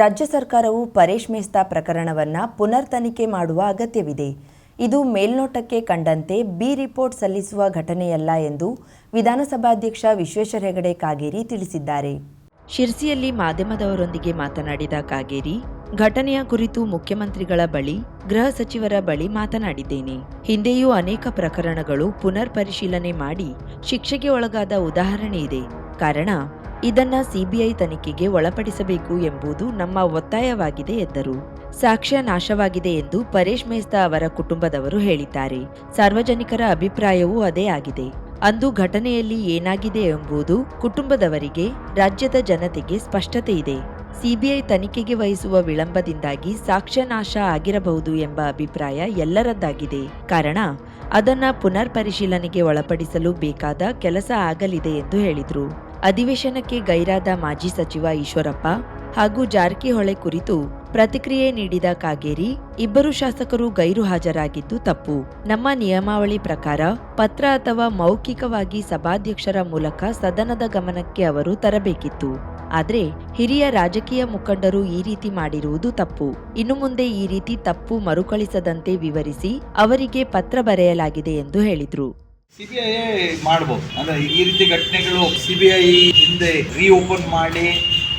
ರಾಜ್ಯ ಸರ್ಕಾರವು ಪರೇಶ್ ಮೇಸ್ತಾ ಪ್ರಕರಣವನ್ನು ಪುನರ್ ತನಿಖೆ ಮಾಡುವ ಅಗತ್ಯವಿದೆ. ಇದು ಮೇಲ್ನೋಟಕ್ಕೆ ಕಂಡಂತೆ ಬಿ ರಿಪೋರ್ಟ್ ಸಲ್ಲಿಸುವ ಘಟನೆಯಲ್ಲ ಎಂದು ವಿಧಾನಸಭಾಧ್ಯಕ್ಷ ವಿಶ್ವೇಶ್ವರ ಹೆಗಡೆ ಕಾಗೇರಿ ತಿಳಿಸಿದ್ದಾರೆ. ಶಿರ್ಸಿಯಲ್ಲಿ ಮಾಧ್ಯಮದವರೊಂದಿಗೆ ಮಾತನಾಡಿದ ಕಾಗೇರಿ, ಘಟನೆಯ ಕುರಿತು ಮುಖ್ಯಮಂತ್ರಿಗಳ ಬಳಿ, ಗೃಹ ಸಚಿವರ ಬಳಿ ಮಾತನಾಡಿದ್ದೇನೆ. ಹಿಂದೆಯೂ ಅನೇಕ ಪ್ರಕರಣಗಳು ಪುನರ್ ಪರಿಶೀಲನೆ ಮಾಡಿ ಶಿಕ್ಷೆಗೆ ಒಳಗಾದ ಉದಾಹರಣೆ ಇದೆ. ಕಾರಣ ಇದನ್ನ ಸಿಬಿಐ ತನಿಖೆಗೆ ಒಳಪಡಿಸಬೇಕು ಎಂಬುದು ನಮ್ಮ ಒತ್ತಾಯವಾಗಿದೆ ಎಂದರು. ಸಾಕ್ಷ್ಯ ನಾಶವಾಗಿದೆ ಎಂದು ಪರೇಶ್ ಮೇಸ್ತಾ ಅವರ ಕುಟುಂಬದವರು ಹೇಳಿದ್ದಾರೆ. ಸಾರ್ವಜನಿಕರ ಅಭಿಪ್ರಾಯವೂ ಅದೇ ಆಗಿದೆ. ಅಂದು ಘಟನೆಯಲ್ಲಿ ಏನಾಗಿದೆ ಎಂಬುದು ಕುಟುಂಬದವರಿಗೆ, ರಾಜ್ಯದ ಜನತೆಗೆ ಸ್ಪಷ್ಟತೆ ಇದೆ. ಸಿಬಿಐ ತನಿಖೆಗೆ ವಹಿಸುವ ವಿಳಂಬದಿಂದಾಗಿ ಸಾಕ್ಷ್ಯ ನಾಶ ಆಗಿರಬಹುದು ಎಂಬ ಅಭಿಪ್ರಾಯ ಎಲ್ಲರದ್ದಾಗಿದೆ. ಕಾರಣ, ಅದನ್ನ ಪುನರ್ ಪರಿಶೀಲನೆಗೆ ಒಳಪಡಿಸಲು ಬೇಕಾದ ಕೆಲಸ ಆಗಲಿದೆ ಎಂದು ಹೇಳಿದರು. ಅಧಿವೇಶನಕ್ಕೆ ಗೈರಾದ ಮಾಜಿ ಸಚಿವ ಈಶ್ವರಪ್ಪ ಹಾಗೂ ಜಾರಕಿಹೊಳೆ ಕುರಿತು ಪ್ರತಿಕ್ರಿಯೆ ನೀಡಿದ ಕಾಗೇರಿ, ಇಬ್ಬರು ಶಾಸಕರು ಗೈರು ಹಾಜರಾಗಿದ್ದು ತಪ್ಪು. ನಮ್ಮ ನಿಯಮಾವಳಿ ಪ್ರಕಾರ ಪತ್ರ ಅಥವಾ ಮೌಖಿಕವಾಗಿ ಸಭಾಧ್ಯಕ್ಷರ ಮೂಲಕ ಸದನದ ಗಮನಕ್ಕೆ ಅವರು ತರಬೇಕಿತ್ತು. ಆದರೆ ಹಿರಿಯ ರಾಜಕೀಯ ಮುಖಂಡರು ಈ ರೀತಿ ಮಾಡಿರುವುದು ತಪ್ಪು. ಇನ್ನು ಮುಂದೆ ಈ ರೀತಿ ತಪ್ಪು ಮರುಕಳಿಸದಂತೆ ವಿವರಿಸಿ ಅವರಿಗೆ ಪತ್ರ ಬರೆಯಲಾಗಿದೆ ಎಂದು ಹೇಳಿದ್ರು. ಸಿಬಿಐ ಮಾಡ್ಬೋದು. ಅಂದ್ರೆ ಈ ರೀತಿ ಘಟನೆಗಳು ಸಿಬಿಐ ಹಿಂದೆ ರೀಓಪನ್ ಮಾಡಿ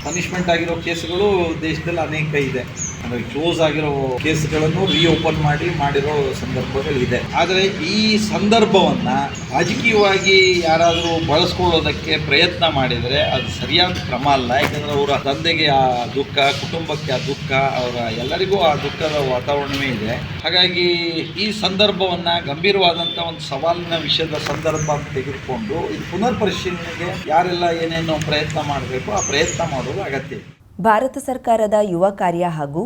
ಪನಿಷ್ಮೆಂಟ್ ಆಗಿರೋ ಕೇಸ್ಗಳು ದೇಶದಲ್ಲಿ ಅನೇಕ ಇದೆ. ಅಂದ್ರೆ ಕ್ಲೋಸ್ ಆಗಿರೋ ಕೇಸ್ಗಳನ್ನು ರೀಓಪನ್ ಮಾಡಿ ಮಾಡಿರೋ ಸಂದರ್ಭಗಳಿದೆ. ಆದರೆ ಈ ಸಂದರ್ಭವನ್ನ ರಾಜಕೀಯವಾಗಿ ಯಾರಾದರೂ ಬಳಸ್ಕೊಳ್ಳೋದಕ್ಕೆ ಪ್ರಯತ್ನ ಮಾಡಿದರೆ ಅದು ಸರಿಯಾದ ಕ್ರಮ ಅಲ್ಲ. ಯಾಕಂದ್ರೆ ಅವರ ತಂದೆಗೆ ಆ ದುಃಖ, ಕುಟುಂಬಕ್ಕೆ ಆ ದುಃಖ, ಅವರ ಎಲ್ಲರಿಗೂ ಆ ದುಃಖದ ವಾತಾವರಣವೇ ಇದೆ. ಹಾಗಾಗಿ ಈ ಸಂದರ್ಭವನ್ನ ಗಂಭೀರವಾದಂಥ ಒಂದು ಸವಾಲಿನ ವಿಷಯದ ಸಂದರ್ಭ ಅಂತ ತೆಗೆದುಕೊಂಡು ಇದು ಪುನರ್ ಪರಿಶೀಲನೆಗೆ ಯಾರೆಲ್ಲ ಏನೇನು ಪ್ರಯತ್ನ ಮಾಡಬೇಕು, ಆ ಪ್ರಯತ್ನ ಮಾಡೋದು ಅಗತ್ಯ. ಭಾರತ ಸರ್ಕಾರದ ಯುವ ಕಾರ್ಯ ಹಾಗೂ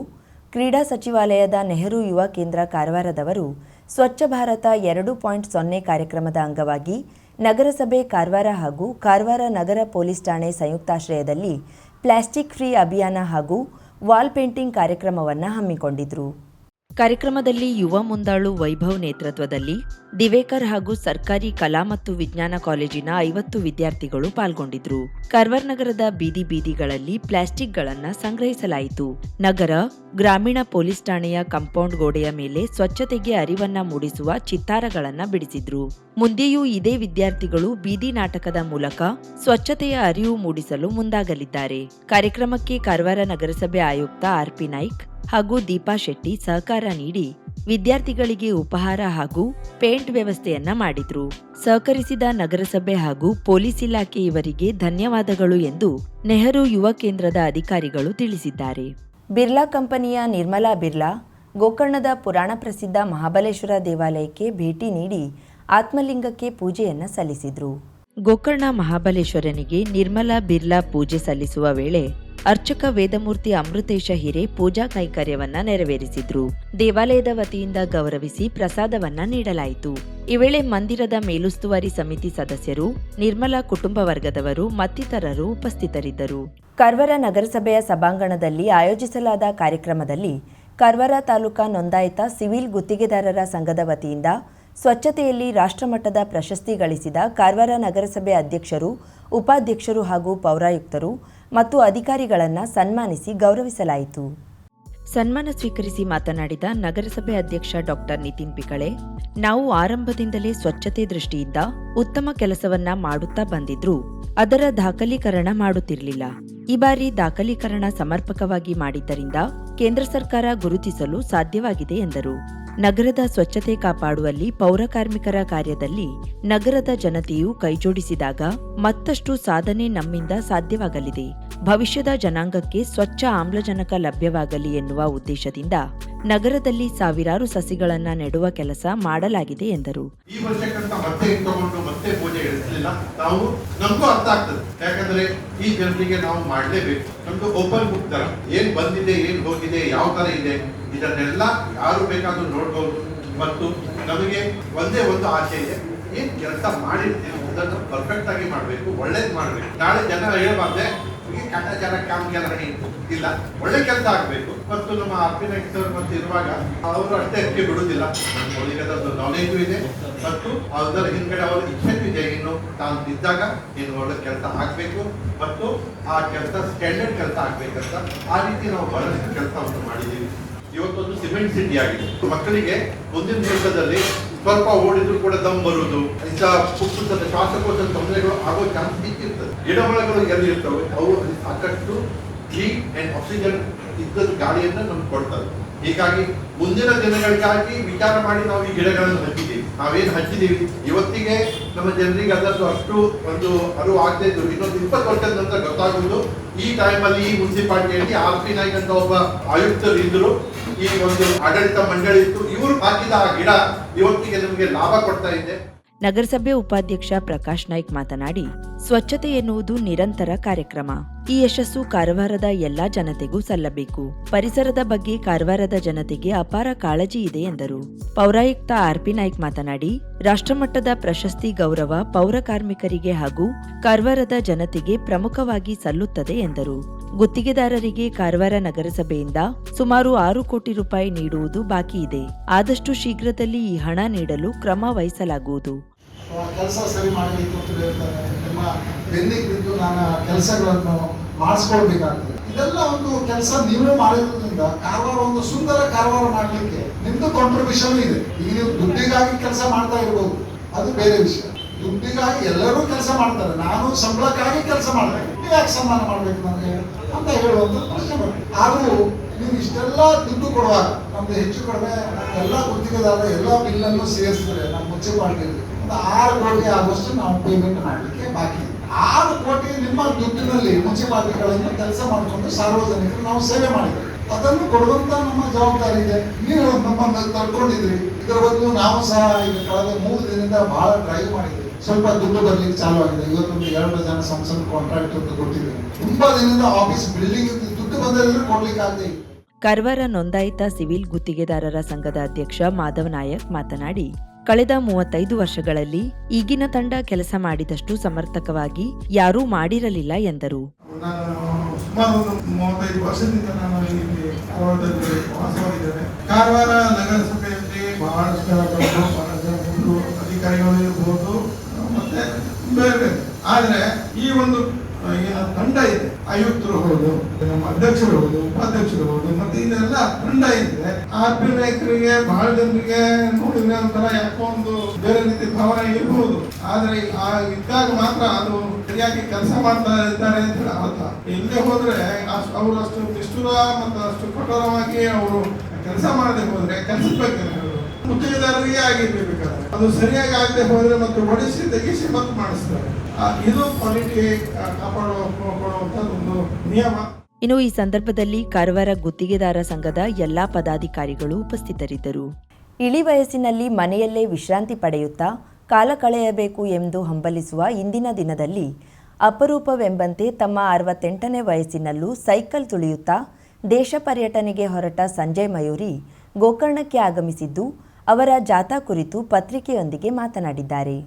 ಕ್ರೀಡಾ ಸಚಿವಾಲಯದ ನೆಹರು ಯುವ ಕೇಂದ್ರ ಕಾರವಾರದವರು ಸ್ವಚ್ಛ ಭಾರತ ಎರಡು ಪಾಯಿಂಟ್ ಸೊನ್ನೆ ಕಾರ್ಯಕ್ರಮದ ಅಂಗವಾಗಿ ನಗರಸಭೆ ಕಾರವಾರ ಹಾಗೂ ಕಾರವಾರ ನಗರ ಪೊಲೀಸ್ ಠಾಣೆ ಸಂಯುಕ್ತಾಶ್ರಯದಲ್ಲಿ ಪ್ಲಾಸ್ಟಿಕ್ ಫ್ರೀ ಅಭಿಯಾನ ಹಾಗೂ ವಾಲ್ ಪೇಂಟಿಂಗ್ ಕಾರ್ಯಕ್ರಮವನ್ನು ಹಮ್ಮಿಕೊಂಡಿದ್ರು. ಕಾರ್ಯಕ್ರಮದಲ್ಲಿ ಯುವ ಮುಂದಾಳು ವೈಭವ್ ನೇತೃತ್ವದಲ್ಲಿ ದಿವೇಕರ್ ಹಾಗೂ ಸರ್ಕಾರಿ ಕಲಾ ಮತ್ತು ವಿಜ್ಞಾನ ಕಾಲೇಜಿನ ಐವತ್ತು ವಿದ್ಯಾರ್ಥಿಗಳು ಪಾಲ್ಗೊಂಡಿದ್ರು. ಕರ್ವರ್ ನಗರದ ಬೀದಿ ಬೀದಿಗಳಲ್ಲಿ ಪ್ಲಾಸ್ಟಿಕ್ಗಳನ್ನು ಸಂಗ್ರಹಿಸಲಾಯಿತು. ನಗರ, ಗ್ರಾಮೀಣ ಪೊಲೀಸ್ ಠಾಣೆಯ ಕಾಂಪೌಂಡ್ ಗೋಡೆಯ ಮೇಲೆ ಸ್ವಚ್ಛತೆಗೆ ಅರಿವನ್ನ ಮೂಡಿಸುವ ಚಿತ್ತಾರಗಳನ್ನ ಬಿಡಿಸಿದ್ರು. ಮುಂದೆಯೂ ಇದೇ ವಿದ್ಯಾರ್ಥಿಗಳು ಬೀದಿ ನಾಟಕದ ಮೂಲಕ ಸ್ವಚ್ಛತೆಯ ಅರಿವು ಮೂಡಿಸಲು ಮುಂದಾಗಲಿದ್ದಾರೆ. ಕಾರ್ಯಕ್ರಮಕ್ಕೆ ಕಾರವಾರ ನಗರಸಭೆ ಆಯುಕ್ತ ಆರ್ಪಿ ನಾಯ್ಕ್ ಹಾಗೂ ದೀಪಾ ಶೆಟ್ಟಿ ಸಹಕಾರ ನೀಡಿ ವಿದ್ಯಾರ್ಥಿಗಳಿಗೆ ಉಪಹಾರ ಹಾಗೂ ಪೇಂಟ್ ವ್ಯವಸ್ಥೆಯನ್ನ ಮಾಡಿದ್ರು. ಸಹಕರಿಸಿದ ನಗರಸಭೆ ಹಾಗೂ ಪೊಲೀಸ್ ಇಲಾಖೆ ಇವರಿಗೆ ಧನ್ಯವಾದಗಳು ಎಂದು ನೆಹರು ಯುವ ಕೇಂದ್ರದ ಅಧಿಕಾರಿಗಳು ತಿಳಿಸಿದ್ದಾರೆ. ಬಿರ್ಲಾ ಕಂಪನಿಯ ನಿರ್ಮಲಾ ಬಿರ್ಲಾ ಗೋಕರ್ಣದ ಪುರಾಣ ಪ್ರಸಿದ್ಧ ಮಹಾಬಲೇಶ್ವರ ದೇವಾಲಯಕ್ಕೆ ಭೇಟಿ ನೀಡಿ ಆತ್ಮಲಿಂಗಕ್ಕೆ ಪೂಜೆಯನ್ನ ಸಲ್ಲಿಸಿದ್ರು. ಗೋಕರ್ಣ ಮಹಾಬಲೇಶ್ವರನಿಗೆ ನಿರ್ಮಲಾ ಬಿರ್ಲಾ ಪೂಜೆ ಸಲ್ಲಿಸುವ ವೇಳೆ ಅರ್ಚಕ ವೇದಮೂರ್ತಿ ಅಮೃತೇಶ ಹಿರೆ ಪೂಜಾ ಕೈಂಕರ್ಯವನ್ನ ನೆರವೇರಿಸಿದ್ರು. ದೇವಾಲಯದ ವತಿಯಿಂದ ಗೌರವಿಸಿ ಪ್ರಸಾದವನ್ನ ನೀಡಲಾಯಿತು. ಈ ವೇಳೆ ಮಂದಿರದ ಮೇಲುಸ್ತುವಾರಿ ಸಮಿತಿ ಸದಸ್ಯರು, ನಿರ್ಮಲಾ ಕುಟುಂಬ ವರ್ಗದವರು, ಮತ್ತಿತರರು ಉಪಸ್ಥಿತರಿದ್ದರು. ಕರ್ವರ ನಗರಸಭೆಯ ಸಭಾಂಗಣದಲ್ಲಿ ಆಯೋಜಿಸಲಾದ ಕಾರ್ಯಕ್ರಮದಲ್ಲಿ ಕರ್ವರ ತಾಲೂಕಾ ನೋಂದಾಯಿತ ಸಿವಿಲ್ ಗುತ್ತಿಗೆದಾರರ ಸಂಘದ ವತಿಯಿಂದ ಸ್ವಚ್ಛತೆಯಲ್ಲಿ ರಾಷ್ಟ್ರಮಟ್ಟದ ಪ್ರಶಸ್ತಿ ಗಳಿಸಿದ ಕಾರ್ವಾರ ನಗರಸಭೆ ಅಧ್ಯಕ್ಷರು, ಉಪಾಧ್ಯಕ್ಷರು ಹಾಗೂ ಪೌರಾಯುಕ್ತರು ಮತ್ತು ಅಧಿಕಾರಿಗಳನ್ನು ಸನ್ಮಾನಿಸಿ ಗೌರವಿಸಲಾಯಿತು. ಸನ್ಮಾನ ಸ್ವೀಕರಿಸಿ ಮಾತನಾಡಿದ ನಗರಸಭೆ ಅಧ್ಯಕ್ಷ ಡಾಕ್ಟರ್ ನಿತಿನ್ ಪಿಕಳೆ, ನಾವು ಆರಂಭದಿಂದಲೇ ಸ್ವಚ್ಛತೆ ದೃಷ್ಟಿಯಿಂದ ಉತ್ತಮ ಕೆಲಸವನ್ನ ಮಾಡುತ್ತಾ ಬಂದಿದ್ರು. ಅದರ ದಾಖಲೀಕರಣ ಮಾಡುತ್ತಿರಲಿಲ್ಲ. ಈ ಬಾರಿ ದಾಖಲೀಕರಣ ಸಮರ್ಪಕವಾಗಿ ಮಾಡಿದ್ದರಿಂದ ಕೇಂದ್ರ ಸರ್ಕಾರ ಗುರುತಿಸಲು ಸಾಧ್ಯವಾಗಿದೆ ಎಂದರು. ನಗರದ ಸ್ವಚ್ಛತೆ ಕಾಪಾಡುವಲ್ಲಿ ಪೌರ ಕಾರ್ಮಿಕರ ಕಾರ್ಯದಲ್ಲಿ ನಗರದ ಜನತೆಯು ಕೈಜೋಡಿಸಿದಾಗ ಮತ್ತಷ್ಟು ಸಾಧನೆ ನಮ್ಮಿಂದ ಸಾಧ್ಯವಾಗಲಿದೆ. ಭವಿಷ್ಯದ ಜನಾಂಗಕ್ಕೆ ಸ್ವಚ್ಛ ಆಮ್ಲಜನಕ ಲಭ್ಯವಾಗಲಿ ಎನ್ನುವ ಉದ್ದೇಶದಿಂದ ನಗರದಲ್ಲಿ ಸಾವಿರಾರು ಸಸಿಗಳನ್ನ ನೆಡುವ ಕೆಲಸ ಮಾಡಲಾಗಿದೆ ಎಂದರು. ಈ ವರ್ಷಕ್ಕಂತ ಮತ್ತೆ ಇಟ್ಕೊಂಡು ಮತ್ತೆ ಪೂಜೆ ಇಳಿಸಲಿಲ್ಲ ನಾವು ನಮಗೂ ಅರ್ಥ ಆಗ್ತದೆ. ಯಾಕಂದ್ರೆ ಈ ಜನರಿಗೆ ನಾವು ಮಾಡಲೇಬೇಕು. ನಮ್ದು ಓಪನ್ ಬುಕ್ ತರ. ಏನ್ ಬಂದಿದೆ, ಏನ್ ಹೋಗಿದೆ, ಯಾವ ತರ ಇದೆ, ಇದನ್ನೆಲ್ಲ ಯಾರು ಬೇಕಾದ್ರೂ ನೋಡ್ಬೋದು. ಮತ್ತು ನಮಗೆ ಒಂದೇ ಒಂದು ಆಸೆ ಇದೆ. ಏನ್ ಕೆಲಸ ಮಾಡಿರ್ತೀವಿ, ಅದನ್ನು ಪರ್ಫೆಕ್ಟ್ ಆಗಿ ಮಾಡಬೇಕು, ಒಳ್ಳೇದು ಮಾಡಬೇಕು. ನಾಳೆ ಜನ ಹೇಳ್ಬಾರ್ದೆ ಈ ಕಾಟಾಚಾರ ಕಾಮಗಾರ ಇಲ್ಲ, ಒಳ್ಳೆ ಕೆಲಸ ಆಗಬೇಕು. ಮತ್ತು ನಮ್ಮ ಅರ್ಪಿನ ಸರ್ ಮತ್ತು ಇರುವಾಗ ಅವರು ಅಷ್ಟೇ ಹೆಚ್ಚು ಬಿಡುವುದಿಲ್ಲ. ಅವರಿಗದೊಂದು ನಾಲೆಜು ಇದೆ. ಮತ್ತು ಅದರ ಹಿಂದ್ಗಡೆ ಅವರ ಇಚ್ಛೆ ಇದೆ ಇನ್ನು ತಾನು ಇದ್ದಾಗ ಇನ್ನು ಒಳ್ಳೆ ಕೆಲಸ ಆಗಬೇಕು. ಮತ್ತು ಆ ಕೆಲಸ ಸ್ಟ್ಯಾಂಡರ್ಡ್ ಕೆಲಸ ಆಗ್ಬೇಕಂತ ಆ ರೀತಿ ನಾವು ಬಹಳಷ್ಟು ಕೆಲಸವನ್ನು ಮಾಡಿದ್ದೀವಿ. ಇವತ್ತೊಂದು ಸಿಮೆಂಟ್ ಸಿಟಿ ಆಗಿದೆ. ಮಕ್ಕಳಿಗೆ ಮುಂದಿನ ದಿವಸದಲ್ಲಿ ಸ್ವಲ್ಪ ಓಡಿದ್ರು ಕೂಡ ದಮ್ ಬರುವುದು. ಇಂಥ ಪುಸ್ತಕದ ತೊಂದರೆಗಳು ಆಗೋ ಚಾನ್ಸ್ ಇರ್ತದೆ. ಗಿಡಮರಗಳು ಎಲ್ಲಿ ಇರ್ತವೆ. ಅವು ಸಾಕಷ್ಟು ಕ್ಲೀನ್ ಅಂಡ್ ಆಕ್ಸಿಜನ್ ಇದ್ದದ್ದು ಗಾಳಿಯನ್ನ ನಮ್ಗೆ ಕೊಡ್ತಾರೆ ಹೀಗಾಗಿ ಮುಂದಿನ ದಿನಗಳಿಗಾಗಿ ವಿಚಾರ ಮಾಡಿ ನಾವು ಈ ಗಿಡಗಳನ್ನು ಹಚ್ಚಿದ್ದೀವಿ. ನಾವೇನು ಹಚ್ಚಿದ್ದೀವಿ? ಇವತ್ತಿಗೆ ನಮ್ಮ ಜನರಿಗೆ ಅದರದ್ದು ಅಷ್ಟು ಒಂದು ಅರಿವು ಆಗದೆ ಇದ್ರು ಇನ್ನೊಂದು ಇಪ್ಪತ್ತು ವರ್ಷದ ನಂತರ ಗೊತ್ತಾಗುವುದು. ಈ ಟೈಮಲ್ಲಿ ಈ ಮುನ್ಸಿಪಾಲ್ಟಿಯಲ್ಲಿ ಆರ್ ಪಿ ನಾಯ್ಕ್ ಅಂತ ಒಬ್ಬ ಆಯುಕ್ತರು ಇದ್ರು. ಈ ಒಂದು ಆಡಳಿತ ಮಂಡಳಿ ಇತ್ತು. ಇವರು ಹಾಕಿದ ಆ ಗಿಡ ಇವತ್ತಿಗೆ ನಮಗೆ ಲಾಭ ಕೊಡ್ತಾ ಇದೆ. ನಗರಸಭೆ ಉಪಾಧ್ಯಕ್ಷ ಪ್ರಕಾಶ್ ನಾಯ್ಕ್ ಮಾತನಾಡಿ, ಸ್ವಚ್ಛತೆ ಎನ್ನುವುದು ನಿರಂತರ ಕಾರ್ಯಕ್ರಮ. ಈ ಯಶಸ್ಸು ಕಾರವಾರದ ಎಲ್ಲಾ ಜನತೆಗೂ ಸಲ್ಲಬೇಕು. ಪರಿಸರದ ಬಗ್ಗೆ ಕಾರವಾರದ ಜನತೆಗೆ ಅಪಾರ ಕಾಳಜಿ ಇದೆ ಎಂದರು. ಪೌರಾಯುಕ್ತ ಆರ್ಪಿ ನಾಯ್ಕ್ ಮಾತನಾಡಿ, ರಾಷ್ಟ್ರಮಟ್ಟದ ಪ್ರಶಸ್ತಿ ಗೌರವ ಪೌರ ಕಾರ್ಮಿಕರಿಗೆ ಹಾಗೂ ಕಾರವಾರದ ಜನತೆಗೆ ಪ್ರಮುಖವಾಗಿ ಸಲ್ಲುತ್ತದೆ ಎಂದರು. ಗುತ್ತಿಗೆದಾರರಿಗೆ ಕಾರವಾರ ನಗರಸಭೆಯಿಂದ ಸುಮಾರು ಆರು ಕೋಟಿ ರೂಪಾಯಿ ನೀಡುವುದು ಬಾಕಿ ಇದೆ. ಆದಷ್ಟು ಶೀಘ್ರದಲ್ಲಿ ಈ ಹಣ ನೀಡಲು ಕ್ರಮ ವಹಿಸಲಾಗುವುದು. ಕೆಲಸ ಸರಿ ಮಾಡಬೇಕು ಅಂತ ಹೇಳ್ತಾರೆ. ನಿಮ್ಮ ಬೆನ್ನಿಗೆ ಬಿದ್ದು ನಾನು ಕೆಲಸಗಳನ್ನು ಮಾಡಿಸ್ಕೊಳ್ಬೇಕಾಗ್ತದೆ. ಇದೆಲ್ಲ ಒಂದು ಕೆಲಸ ನೀವೇ ಮಾಡಿರೋದ್ರಿಂದ ಕಾರವಾರ ಒಂದು ಸುಂದರ ಕಾರವಾರ ಮಾಡಲಿಕ್ಕೆ ನಿಮ್ದು ಕಾಂಟ್ರಿಬ್ಯೂಷನ್ ಇದೆ. ಈಗ ನೀವು ದುಡ್ಡಿಗಾಗಿ ಕೆಲಸ ಮಾಡ್ತಾ ಇರ್ಬೋದು. ಅದು ಬೇರೆ ವಿಷಯ. ದುಡ್ಡಿಗಾಗಿ ಎಲ್ಲರೂ ಕೆಲಸ ಮಾಡ್ತಾರೆ. ನಾನು ಸಂಬಳಕ್ಕಾಗಿ ಕೆಲಸ ಮಾಡ್ತೇನೆ ಯಾಕೆ ಸನ್ಮಾನ ಮಾಡ್ಬೇಕು ನನಗೆ? ಅಂತ ಹೇಳುವಂತ ಪ್ರಶ್ನೆ ಆದರೂ ನೀವು ಇಷ್ಟೆಲ್ಲ ದುಡ್ಡು ಕೊಡುವಾಗ ನಮ್ದು ಹೆಚ್ಚು ಕಡಿಮೆ ಎಲ್ಲ ಗುತ್ತಿಗೆದಾರರು ಎಲ್ಲ ಬಿಲ್ಲನ್ನು ಸೇರಿಸಿದ್ರೆ ನಮ್ಮ ಮುನ್ಸಿಪಾಲ್ಟಿಯಲ್ಲಿ ಒಂದು ಆರು ಕೋಟಿ ಆಗುವಷ್ಟು ನಾವು ಪೇಮೆಂಟ್ ಮಾಡಲಿಕ್ಕೆ ಬಾಕಿ. ಆರು ಕೋಟಿ ನಿಮ್ಮ ದುಡ್ಡಿನಲ್ಲಿ ಮುನ್ಸಿಪಾಲ್ಟಿಗಳನ್ನು ಕೆಲಸ ಮಾಡಿಕೊಂಡು ಸಾರ್ವಜನಿಕರು ನಾವು ಸೇವೆ ಮಾಡಿದ್ವಿ ಅದನ್ನು ಕೊಡುವಂತ ನಮ್ಮ ಜವಾಬ್ದಾರಿ ಇದೆ. ನೀವು ನಮ್ಮನ್ನು ತಡ್ಕೊಂಡಿದ್ರಿ ಇದರ ಬದಲು ನಾವು ಸಹ ಈಗ ಕಳೆದ ಮೂರು ದಿನದಿಂದ ಬಹಳ ಡ್ರೈವ್ ಮಾಡಿದ್ವಿ ಸ್ವಲ್ಪ ದುಡ್ಡು ಬರ್ಲಿಕ್ಕೆ ಚಾಲು ಆಗಿದೆ. ಇವತ್ತೊಂದು ಎರಡು ಜನ ಸಂಸದ ಕಾಂಟ್ರಾಕ್ಟ್ ಅಂತ ಕೊಟ್ಟಿದೆ ತುಂಬಾ ದಿನದಿಂದ ಆಫೀಸ್ ಬಿಲ್ಡಿಂಗ್ ದುಡ್ಡು ಬಂದ್ರೆ ಕೊಡ್ಲಿಕ್ಕೆ ಆಗದೆ ಕರ್ವರ ಕಾರವಾರ ನೋಂದಾಯಿತ ಸಿವಿಲ್ ಗುತ್ತಿಗೆದಾರರ ಸಂಘದ ಅಧ್ಯಕ್ಷ ಮಾಧವ್ ನಾಯಕ್ ಮಾತನಾಡಿ ಕಳೆದ ಮೂವತ್ತೈದು ವರ್ಷಗಳಲ್ಲಿ ಈಗಿನ ತಂಡ ಕೆಲಸ ಮಾಡಿದಷ್ಟು ಸಮರ್ಥಕವಾಗಿ ಯಾರೂ ಮಾಡಿರಲಿಲ್ಲ ಎಂದರು. ಕಾರವಾರ ನಗರಸಭೆಯಲ್ಲಿ ಬಹಳಷ್ಟು ಅಧಿಕಾರಿಗಳು ಮತ್ತೆ ಬೇರೆ ಬೇರೆ ಆದ್ರೆ ಈ ಒಂದು ತಂಡ ಇದೆ. ಆಯುಕ್ತರು ಹೌದು ನಮ್ಮ ಅಧ್ಯಕ್ಷರು ಹೌದು, ಉಪಾಧ್ಯಕ್ಷರು ಹೌದು, ಮತ್ತೆ ಇದೆಲ್ಲ ತಂಡ ಇದೆ. ಆ ಪಿ ನಾಯಕರಿಗೆ ಬಹಳ ಜನರಿಗೆ ನೋಡಿದ್ರೆ ಒಂಥರ ಯಾಕೋ ಒಂದು ಬೇರೆ ರೀತಿ ಭಾವನೆ ಇರಬಹುದು ಆದ್ರೆ ಆ ಇದ್ದಾಗ ಮಾತ್ರ ಅದು ಸರಿಯಾಗಿ ಕೆಲಸ ಮಾಡ್ತಾ ಇದ್ದಾರೆ ಅಂತ ಹೇಳಿ ಅರ್ಥ. ಇಲ್ಲದೆ ಹೋದ್ರೆ ಅವರು ಅಷ್ಟು ನಿಷ್ಠುರ ಮತ್ತು ಅಷ್ಟು ಕಠೋರವಾಗಿ ಅವರು ಕೆಲಸ ಮಾಡದೆ ಹೋದ್ರೆ ಕೆಲಸದ. ಗುತ್ತಿಗೆದಾರರಿಗೆ ಆಗಿರ್ಬೇಕಾದ್ರೆ ಅದು ಸರಿಯಾಗಿ ಆಗದೆ ಹೋದ್ರೆ ಮತ್ತೆ ಹೊಡಿಸಿ, ತೆಗಿಸಿ ಮತ್ತೆ ಮಾಡಿಸ್ತಾರೆ. ಇದು ಕ್ವಾಲಿಟಿ ಕಾಪಾಡುವಂತ ಒಂದು ನಿಯಮ. ಇನ್ನು ಈ ಸಂದರ್ಭದಲ್ಲಿ ಕಾರವಾರ ಗುತ್ತಿಗೆದಾರ ಸಂಘದ ಎಲ್ಲಾ ಪದಾಧಿಕಾರಿಗಳು ಉಪಸ್ಥಿತರಿದ್ದರು. ಇಳಿ ವಯಸ್ಸಿನಲ್ಲಿ ಮನೆಯಲ್ಲೇ ವಿಶ್ರಾಂತಿ ಪಡೆಯುತ್ತಾ ಕಾಲ ಕಳೆಯಬೇಕು ಎಂದು ಹಂಬಲಿಸುವ ಇಂದಿನ ದಿನದಲ್ಲಿ ಅಪರೂಪವೆಂಬಂತೆ ತಮ್ಮ ಅರವತ್ತೆಂಟನೇ ವಯಸ್ಸಿನಲ್ಲೂ ಸೈಕಲ್ ತುಳಿಯುತ್ತಾ ದೇಶ ಪರ್ಯಟನೆಗೆ ಹೊರಟ ಸಂಜಯ್ ಮಯೂರಿ ಗೋಕರ್ಣಕ್ಕೆ ಆಗಮಿಸಿದ್ದು ಅವರ ಜಾಥಾ ಕುರಿತು ಪತ್ರಿಕೆಯೊಂದಿಗೆ ಮಾತನಾಡಿದ್ದಾರೆ.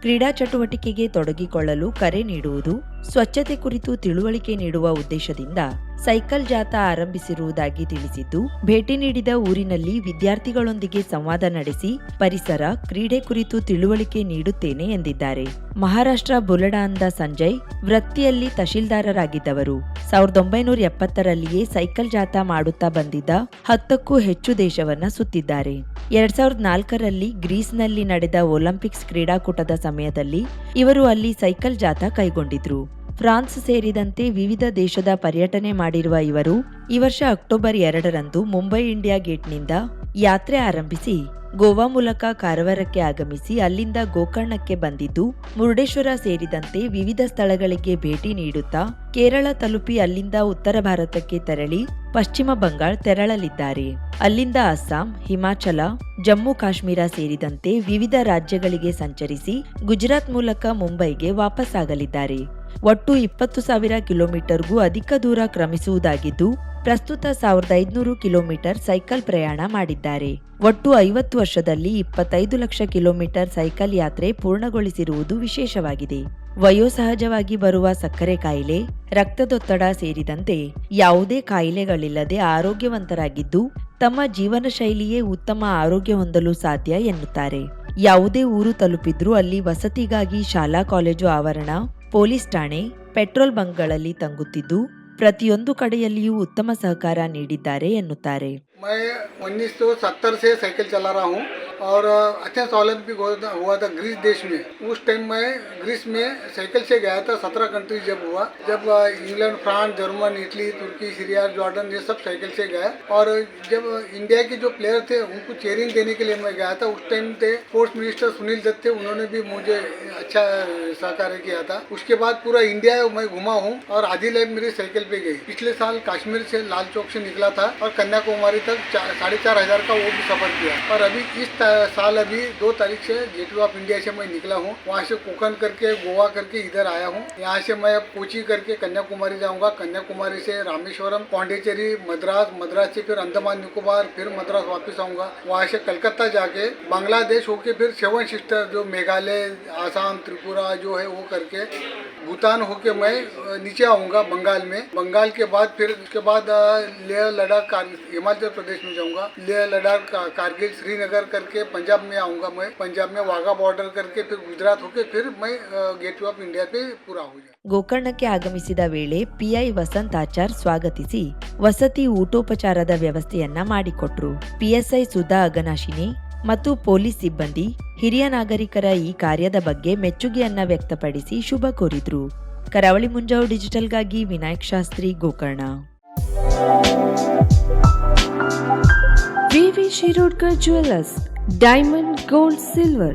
ಕ್ರೀಡಾ ಚಟುವಟಿಕೆಗೆ ತೊಡಗಿಕೊಳ್ಳಲು ಕರೆ ನೀಡುವುದು ಸ್ವಚ್ಛತೆ ಕುರಿತು ತಿಳುವಳಿಕೆ ನೀಡುವ ಉದ್ದೇಶದಿಂದ ಸೈಕಲ್ ಜಾಥಾ ಆರಂಭಿಸಿರುವುದಾಗಿ ತಿಳಿಸಿದ್ದು, ಭೇಟಿ ನೀಡಿದ ಊರಿನಲ್ಲಿ ವಿದ್ಯಾರ್ಥಿಗಳೊಂದಿಗೆ ಸಂವಾದ ನಡೆಸಿ ಪರಿಸರ, ಕ್ರೀಡೆ ಕುರಿತು ತಿಳುವಳಿಕೆ ನೀಡುತ್ತೇನೆ ಎಂದಿದ್ದಾರೆ. ಮಹಾರಾಷ್ಟ್ರ ಬುಲಡಾಂದ ಸಂಜಯ್ ವೃತ್ತಿಯಲ್ಲಿ ತಹಶೀಲ್ದಾರರಾಗಿದ್ದವರು. ಸಾವಿರದ ಒಂಬೈನೂರ ಎಪ್ಪತ್ತರಲ್ಲಿಯೇ ಸೈಕಲ್ ಜಾಥಾ ಮಾಡುತ್ತಾ ಬಂದಿದ್ದ ಹತ್ತಕ್ಕೂ ಹೆಚ್ಚು ದೇಶವನ್ನ ಸುತ್ತಿದ್ದಾರೆ. ಎರಡ್ ಸಾವಿರದ ನಾಲ್ಕರಲ್ಲಿ ಗ್ರೀಸ್ನಲ್ಲಿ ನಡೆದ ಒಲಿಂಪಿಕ್ಸ್ ಕ್ರೀಡಾಕೂಟದ ಸಮಯದಲ್ಲಿ ಇವರು ಅಲ್ಲಿ ಸೈಕಲ್ ಜಾಥಾ ಕೈಗೊಂಡಿದ್ರು. ಫ್ರಾನ್ಸ್ ಸೇರಿದಂತೆ ವಿವಿಧ ದೇಶದ ಪರ್ಯಟನೆ ಮಾಡಿರುವ ಇವರು ಈ ವರ್ಷ ಅಕ್ಟೋಬರ್ ಎರಡರಂದು ಮುಂಬೈ ಇಂಡಿಯಾ ಗೇಟ್ನಿಂದ ಯಾತ್ರೆ ಆರಂಭಿಸಿ ಗೋವಾ ಮೂಲಕ ಕಾರವಾರಕ್ಕೆ ಆಗಮಿಸಿ ಅಲ್ಲಿಂದ ಗೋಕರ್ಣಕ್ಕೆ ಬಂದಿದ್ದು, ಮುರುಡೇಶ್ವರ ಸೇರಿದಂತೆ ವಿವಿಧ ಸ್ಥಳಗಳಿಗೆ ಭೇಟಿ ನೀಡುತ್ತಾ ಕೇರಳ ತಲುಪಿ ಅಲ್ಲಿಂದ ಉತ್ತರ ಭಾರತಕ್ಕೆ ತೆರಳಿ ಪಶ್ಚಿಮ ಬಂಗಾಳ ತೆರಳಲಿದ್ದಾರೆ. ಅಲ್ಲಿಂದ ಅಸ್ಸಾಂ, ಹಿಮಾಚಲ, ಜಮ್ಮು ಕಾಶ್ಮೀರ ಸೇರಿದಂತೆ ವಿವಿಧ ರಾಜ್ಯಗಳಿಗೆ ಸಂಚರಿಸಿ ಗುಜರಾತ್ ಮೂಲಕ ಮುಂಬೈಗೆ ವಾಪಸ್ಸಾಗಲಿದ್ದಾರೆ. ಒಟ್ಟು ಇಪ್ಪತ್ತು ಸಾವಿರ ಕಿಲೋಮೀಟರ್ಗೂ ಅಧಿಕ ದೂರ ಕ್ರಮಿಸುವುದಾಗಿದ್ದು, ಪ್ರಸ್ತುತ ಸಾವಿರದ ಐದುನೂರು ಕಿಲೋಮೀಟರ್ ಸೈಕಲ್ ಪ್ರಯಾಣ ಮಾಡಿದ್ದಾರೆ. ಒಟ್ಟು ಐವತ್ತು ವರ್ಷದಲ್ಲಿ ಇಪ್ಪತ್ತೈದು ಲಕ್ಷ ಕಿಲೋಮೀಟರ್ ಸೈಕಲ್ ಯಾತ್ರೆ ಪೂರ್ಣಗೊಳಿಸಿರುವುದು ವಿಶೇಷವಾಗಿದೆ. ವಯೋಸಹಜವಾಗಿ ಬರುವ ಸಕ್ಕರೆ ಕಾಯಿಲೆ, ರಕ್ತದೊತ್ತಡ ಸೇರಿದಂತೆ ಯಾವುದೇ ಕಾಯಿಲೆಗಳಿಲ್ಲದೆ ಆರೋಗ್ಯವಂತರಾಗಿದ್ದು, ತಮ್ಮ ಜೀವನ ಶೈಲಿಯೇ ಉತ್ತಮ ಆರೋಗ್ಯ ಹೊಂದಲು ಸಾಧ್ಯ ಎನ್ನುತ್ತಾರೆ. ಯಾವುದೇ ಊರು ತಲುಪಿದ್ರೂ ಅಲ್ಲಿ ವಸತಿಗಾಗಿ ಶಾಲಾ, ಕಾಲೇಜು ಆವರಣ ಪೊಲೀಸ್ ಠಾಣೆ ಪೆಟ್ರೋಲ್ ಬಂಕ್ಗಳಲ್ಲಿ ತಂಗುತ್ತಿದ್ದು ಪ್ರತಿಯೊಂದು ಕಡೆಯಲ್ಲಿಯೂ ಉತ್ತಮ ಸಹಕಾರ ನೀಡಿದ್ದಾರೆ ಎನ್ನುತ್ತಾರೆ. मैं 1970 से साइकिल चला रहा हूँ और अच्छा हुआ था- हुआ था ग्रीस देश में। उस टाइम मैं ग्रीस में साइकिल से गया था, सत्रह कंट्री जब हुआ। जब इंग्लैंड, फ्रांस, जर्मन, इटली, तुर्की, सीरिया, जॉर्डन, ये सब साइकिल से गया। और, जब इंडिया के जो प्लेयर थे, उनको चेयरिंग देने के लिए मैं गया था। उस टाइम थे स्पोर्ट्स मिनिस्टर सुनील दत्त थे, उन्होंने भी मुझे अच्छा सहकार्य किया था। उसके बाद पूरा इंडिया मैं घुमा हूँ और आधी लाइफ मेरी साइकिल पे गई। पिछले साल कश्मीर से लाल चौक से निकला था और कन्याकुमारी तक साढ़े चार हज़ार का वो भी सफ़र किया और अभी इस साल अभी दो तारीख से गेटवे ऑफ़ इंडिया से मैं निकला हूँ। वहाँ से कोकन करके, गोवा करके इधर आया हूँ। यहाँ से मैं अब कोची करके कन्याकुमारी जाऊँगा। कन्याकुमारी से रामेश्वरम, पौंडीचेरी, मद्रास मद्रास से फिर अंडमान, निकोबार, फिर मद्रास वापस आऊँगा। वहाँ से कलकत्ता जाके बांग्लादेश होके फिर सेवन सिस्टर जो मेघालय, आसाम, त्रिपुरा जो है वो करके भूटान होके मैं नीचे आऊँगा बंगाल में। बंगाल के बाद फिर उसके बाद लेह, लद्दाख, हिमाचल प्रदेश में जाऊँगा लेह लद्दाख का- कारगिल श्रीनगर करके पंजाब में आऊँगा मैं पंजाब में वाघा बॉर्डर करके फिर गुजरात होके फिर मैं गेटवे ऑफ इंडिया पे पूरा हो जाऊँ ಗೋಕರ್ಣಕ್ಕೆ ಆಗಮಿಸಿದ ವೇಳೆ ಪಿಐ ವಸಂತ್ ಆಚಾರ್ ಸ್ವಾಗತಿಸಿ ವಸತಿ ಊಟೋಪಚಾರದ ವ್ಯವಸ್ಥೆಯನ್ನ ಮಾಡಿಕೊಟ್ರು ಪಿಎಸ್ಐ ಸುಧಾ ಅಗನಾಶಿನಿ ಮತ್ತು ಪೊಲೀಸ್ ಸಿಬ್ಬಂದಿ ಹಿರಿಯ ನಾಗರಿಕರ ಈ ಕಾರ್ಯದ ಬಗ್ಗೆ ಮೆಚ್ಚುಗೆಯನ್ನ ವ್ಯಕ್ತಪಡಿಸಿ ಶುಭ ಕೋರಿದ್ರು ಕರಾವಳಿ ಮುಂಜಾವು ಡಿಜಿಟಲ್ಗಾಗಿ Vinayak Shastri Gokarna V V Shirodkar jewellers diamond gold silver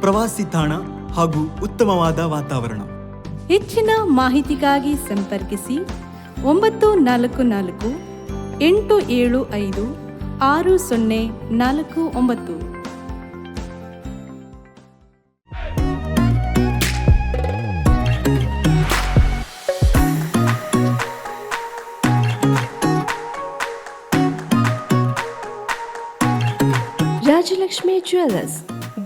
ಪ್ರವಾಸಿ ತಾಣ ಹಾಗೂ ಉತ್ತಮವಾದ ವಾತಾವರಣ. ಹೆಚ್ಚಿನ ಮಾಹಿತಿಗಾಗಿ ಸಂಪರ್ಕಿಸಿ ಒಂಬತ್ತು ನಾಲ್ಕು ನಾಲ್ಕು ಎಂಟು ಏಳು ಐದು ಆರು ಸೊನ್ನೆ ನಾಲ್ಕು ಒಂಬತ್ತು. Rajalakshmi jewellers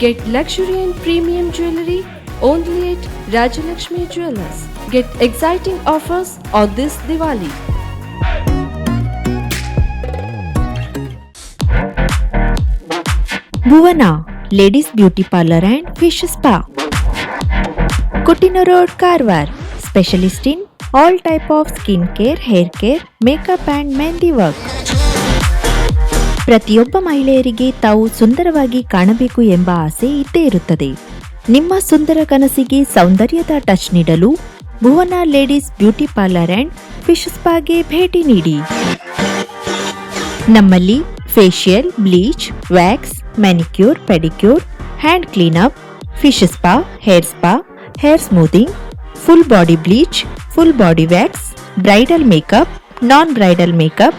Get luxury and premium jewelry only at Rajalakshmi Jewelers. Get exciting offers on this Diwali. Bhuvana Ladies Beauty Parlor and Fish Spa. Kutino Road Karwar Specialist in all type of skin care, hair care, makeup and mehndi work. ಪ್ರತಿಯೊಬ್ಬ ಮಹಿಳೆಯರಿಗೆ ತಾವು ಸುಂದರವಾಗಿ ಕಾಣಬೇಕು ಎಂಬ ಆಸೆ ಇದ್ದೇ ಇರುತ್ತದೆ. ನಿಮ್ಮ ಸುಂದರ ಕನಸಿಗೆ ಸೌಂದರ್ಯದ ಟಚ್ ನೀಡಲು Bhuvana ladies beauty parlour and fish ಸ್ಪಾಗೆ ಭೇಟಿ ನೀಡಿ. ನಮ್ಮಲ್ಲಿ facial bleach wax manicure pedicure hand cleanup fish spa hair spa hair smoothing full body bleach full body wax bridal makeup non bridal makeup